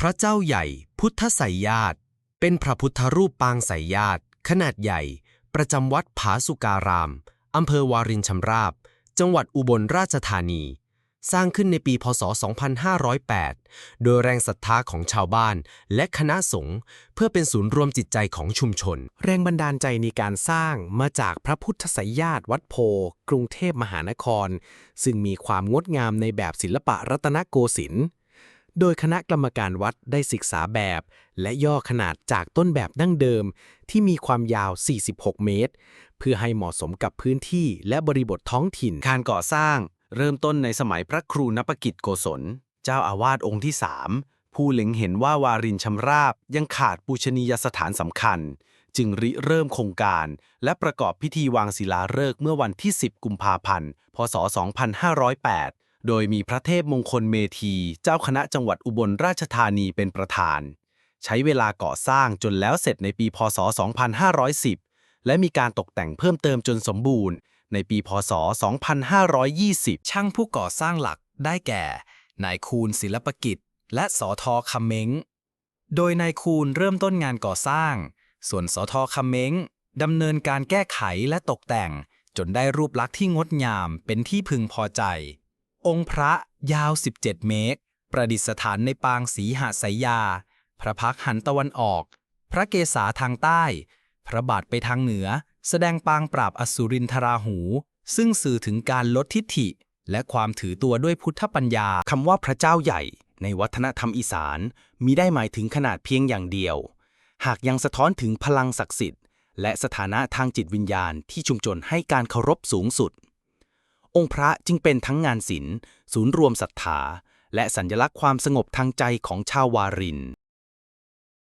พระเจ้าใหญ่พุทธไสยญาติเป็นพระพุทธรูปปางไสยญาติขนาดใหญ่ ประจำวัดผาสุการาม อำเภอวารินชำราบ จังหวัดอุบลราชธานี สร้างขึ้นในปีพศ 2508 โดยแรงศรัทธาของชาวบ้านและคณะสงฆ์เพื่อเป็นศูนย์รวมจิตใจของชุมชน แรงบันดาลใจในการสร้างมาจากพระพุทธไสยญาติวัดโพ กรุงเทพมหานคร ซึ่งมีความงดงามในแบบศิลปะรัตนโกสินทร์ โดยคณะกรรมการวัดได้ศึกษาแบบ และย่อขนาดจากต้นแบบดั้งเดิมที่มีความยาว 46 เมตร เพื่อให้เหมาะสมกับพื้นที่และบริบทท้องถิ่น การก่อสร้างเริ่มต้นในสมัยพระครูนปกิจโกศล เจ้าอาวาสองค์ที่สามผู้เล็งเห็นว่าวารินชำราบยังขาดปูชนียสถานสำคัญ จึงริเริ่มโครงการ และประกอบพิธีวางศิลาฤกษ์เมื่อวันที่ 10 กุมภาพันธ์ พศ 2508 โดยมีพระเทพมงคลเมธี เจ้าคณะจังหวัดอุบลราชธานีเป็นประธาน ใช้เวลาก่อสร้างจนแล้วเสร็จในปีพศ 2510 และมีการตกแต่งเพิ่มเติมจนสมบูรณ์ ในปีพศ 2520 ช่างผู้ก่อสร้างหลักได้แก่ นายคูณศิลปกิจ และสอทอคำเม้ง โดยนายคูณเริ่มต้นงานก่อสร้าง ส่วนสอทอคำเม้งดำเนินการแก้ไขและตกแต่งจนได้รูปลักษณ์ที่งดงามเป็นที่พึงพอใจ องค์พระยาว 17 เมตร ประดิษฐานในปางสีหสายยา พระพักหันตะวันออก พระเกศาทางใต้ พระบาทไปทางเหนือ แสดงปางปราบอสุรินทราหู ซึ่งสื่อถึงการลดทิฐิ และความถือตัวด้วยพุทธปัญญาคำว่าพระเจ้าใหญ่ในวัฒนธรรมอีสานมีได้หมายถึงขนาดเพียงอย่างเดียว หากยังสะท้อนถึงพลังศักดิ์สิทธิ์ และสถานะทางจิตวิญญาณที่ชุมชนให้การเคารพสูงสุด องค์พระจึงเป็นทั้งงานศิลป์ ศูนย์รวมศรัทธา และสัญลักษณ์ความสงบทางใจของชาววาริน